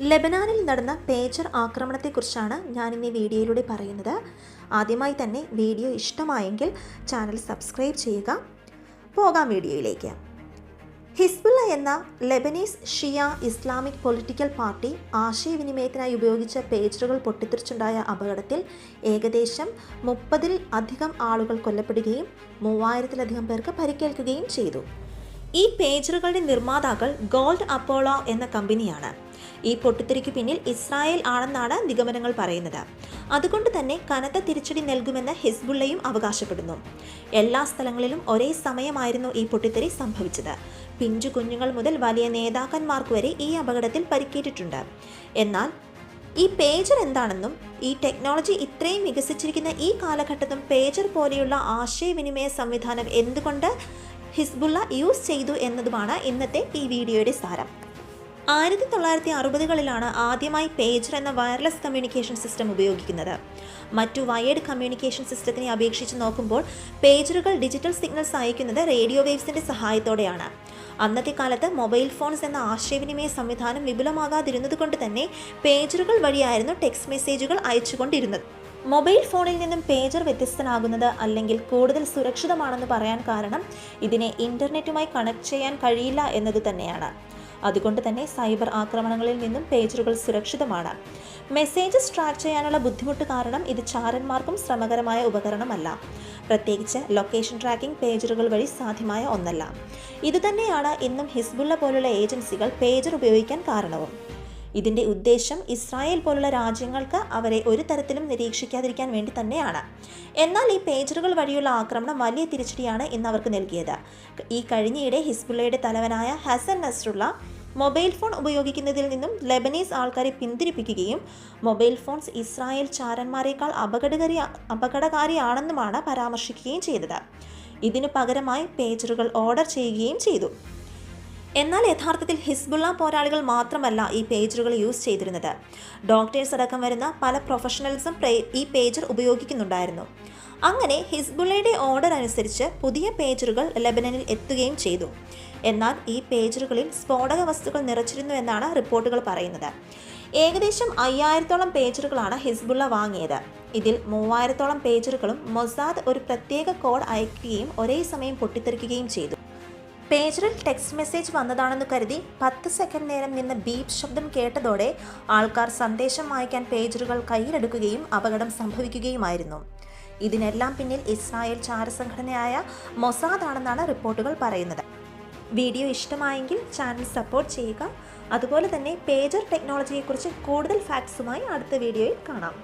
ലെബനാനിൽ നടന്ന പേജർ ആക്രമണത്തെക്കുറിച്ചാണ് ഞാൻ ഇന്ന് വീഡിയോയിലൂടെ പറയുന്നത്. ആദ്യമായി തന്നെ വീഡിയോ ഇഷ്ടമായെങ്കിൽ ചാനൽ സബ്സ്ക്രൈബ് ചെയ്യുക. പോകാം വീഡിയോയിലേക്ക്. ഹിസ്ബുള്ള എന്ന Lebanese Shia Islamic political party ആശയവിനിമയത്തിനായി ഉപയോഗിച്ച പേജറുകൾ പൊട്ടിത്തെറിച്ചുണ്ടായ അപകടത്തിൽ ഏകദേശം മുപ്പതിൽ അധികം ആളുകൾ കൊല്ലപ്പെടുകയും മൂവായിരത്തിലധികം പേർക്ക് പരിക്കേൽക്കുകയും ചെയ്തു. ഈ പേജറുകളുടെ നിർമ്മാതാക്കൾ ഗോൾഡ് അപ്പോളോ എന്ന കമ്പനിയാണ്. ഈ പൊട്ടിത്തെറിക്ക് പിന്നിൽ ഇസ്രായേൽ ആണെന്നാണ് നിഗമനങ്ങൾ പറയുന്നത്. അതുകൊണ്ട് തന്നെ കനത്ത തിരിച്ചടി നൽകുമെന്ന് ഹിസ്ബുള്ളയും അവകാശപ്പെടുന്നു. എല്ലാ സ്ഥലങ്ങളിലും ഒരേ സമയമായിരുന്നു ഈ പൊട്ടിത്തെറി സംഭവിച്ചത്. പിഞ്ചു കുഞ്ഞുങ്ങൾ മുതൽ വലിയ നേതാക്കന്മാർക്ക് വരെ ഈ അപകടത്തിൽ പരിക്കേറ്റിട്ടുണ്ട്. എന്നാൽ ഈ പേജർ എന്താണെന്നും ഈ ടെക്നോളജി ഇത്രയും വികസിച്ചിരിക്കുന്ന ഈ കാലഘട്ടത്തും പേജർ പോലെയുള്ള ആശയവിനിമയ സംവിധാനം എന്തുകൊണ്ട് ഹിസ്ബുള്ള യൂസ് ചെയ്തു എന്നതുമാണ് ഇന്നത്തെ ഈ വീഡിയോയുടെ സാരം. ആയിരത്തി തൊള്ളായിരത്തി അറുപതുകളിലാണ് ആദ്യമായി പേജർ എന്ന വയർലെസ് കമ്മ്യൂണിക്കേഷൻ സിസ്റ്റം ഉപയോഗിക്കുന്നത്. മറ്റു വയേർഡ് കമ്മ്യൂണിക്കേഷൻ സിസ്റ്റത്തിനെ അപേക്ഷിച്ച് നോക്കുമ്പോൾ പേജറുകൾ ഡിജിറ്റൽ സിഗ്നൽസ് അയക്കുന്നത് റേഡിയോ വേവ്സിന്റെ സഹായത്തോടെയാണ്. അന്നത്തെ കാലത്ത് മൊബൈൽ ഫോൺസ് എന്ന ആശയവിനിമയ സംവിധാനം വിപുലമാകാതിരുന്നത് കൊണ്ട് തന്നെ പേജറുകൾ വഴിയായിരുന്നു ടെക്സ്റ്റ് മെസ്സേജുകൾ അയച്ചുകൊണ്ടിരുന്നത്. മൊബൈൽ ഫോണിൽ നിന്നും പേജർ വ്യത്യസ്തനാകുന്നത് അല്ലെങ്കിൽ കൂടുതൽ സുരക്ഷിതമാണെന്ന് പറയാൻ കാരണം ഇതിനെ ഇന്റർനെറ്റുമായി കണക്ട് ചെയ്യാൻ കഴിയില്ല എന്നത് തന്നെയാണ്. അതുകൊണ്ട് തന്നെ സൈബർ ആക്രമണങ്ങളിൽ നിന്നും പേജറുകൾ സുരക്ഷിതമാണ്. മെസ്സേജസ് ട്രാക്ക് ചെയ്യാനുള്ള ബുദ്ധിമുട്ട് കാരണം ഇത് ചാരന്മാർക്കും ശ്രമകരമായ ഉപകരണമല്ല. പ്രത്യേകിച്ച് ലൊക്കേഷൻ ട്രാക്കിംഗ് പേജറുകൾ വഴി സാധ്യമായ ഒന്നല്ല. ഇതുതന്നെയാണ് ഇന്നും ഹിസ്ബുള്ള പോലുള്ള ഏജൻസികൾ പേജർ ഉപയോഗിക്കാൻ കാരണവും. ഇതിന്റെ ഉദ്ദേശം ഇസ്രായേൽ പോലുള്ള രാജ്യങ്ങൾക്ക് അവരെ ഒരു തരത്തിലും നിരീക്ഷിക്കാതിരിക്കാൻ വേണ്ടി തന്നെയാണ്. എന്നാൽ ഈ പേജറുകൾ വഴിയുള്ള ആക്രമണം വലിയ തിരിച്ചടിയാണ് ഇന്ന് അവർക്ക് നൽകിയത്. ഈ കഴിഞ്ഞയിടെ ഹിസ്ബുള്ളയുടെ തലവനായ ഹസൻ നസ്രുള്ള മൊബൈൽ ഫോൺ ഉപയോഗിക്കുന്നതിൽ നിന്നും ലെബനീസ് ആൾക്കാരെ പിന്തിരിപ്പിക്കുകയും മൊബൈൽ ഫോൺസ് ഇസ്രായേൽ ചാരന്മാരെക്കാൾ അപകടകാരി അപകടകാരിയാണെന്നുമാണ് പരാമർശിക്കുകയും ചെയ്തത്. ഇതിനു പകരമായി പേജറുകൾ ഓർഡർ ചെയ്യുകയും ചെയ്തു. എന്നാൽ യഥാർത്ഥത്തിൽ ഹിസ്ബുള്ള പോരാളികൾ മാത്രമല്ല ഈ പേജറുകൾ യൂസ് ചെയ്തിരുന്നത്. ഡോക്ടേഴ്സ് അടക്കം വരുന്ന പല പ്രൊഫഷണൽസും ഈ പേജർ ഉപയോഗിക്കുന്നുണ്ടായിരുന്നു. അങ്ങനെ ഹിസ്ബുള്ളയുടെ ഓർഡർ അനുസരിച്ച് പുതിയ പേജറുകൾ ലെബനനിൽ എത്തുകയും ചെയ്തു. എന്നാൽ ഈ പേജറുകളിൽ സ്ഫോടക വസ്തുക്കൾ നിറച്ചിരുന്നു എന്നാണ് റിപ്പോർട്ടുകൾ പറയുന്നത്. ഏകദേശം അയ്യായിരത്തോളം പേജറുകളാണ് ഹിസ്ബുള്ള വാങ്ങിയത്. ഇതിൽ മൂവായിരത്തോളം പേജറുകളും മൊസാദ് ഒരു പ്രത്യേക കോഡ് അയക്കുകയും ഒരേ സമയം പൊട്ടിത്തെറിക്കുകയും ചെയ്തു. പേജറിൽ ടെക്സ്റ്റ് മെസ്സേജ് വന്നതാണെന്ന് കരുതി പത്ത് സെക്കൻഡ് നേരം നിന്ന് ബീപ് ശബ്ദം കേട്ടതോടെ ആൾക്കാർ സന്ദേശം വായിക്കാൻ പേജറുകൾ കയ്യിലെടുക്കുകയും അപകടം സംഭവിക്കുകയുമായിരുന്നു. ഇതിനെല്ലാം പിന്നിൽ ഇസ്രായേൽ ചാരസംഘടനയായ മൊസാദ് ആണെന്നാണ് റിപ്പോർട്ടുകൾ പറയുന്നത്. വീഡിയോ ഇഷ്ടമായെങ്കിൽ ചാനൽ സപ്പോർട്ട് ചെയ്യുക. അതുപോലെ തന്നെ പേജർ ടെക്നോളജിയെക്കുറിച്ച് കൂടുതൽ ഫാക്ട്സുമായി അടുത്ത വീഡിയോയിൽ കാണാം.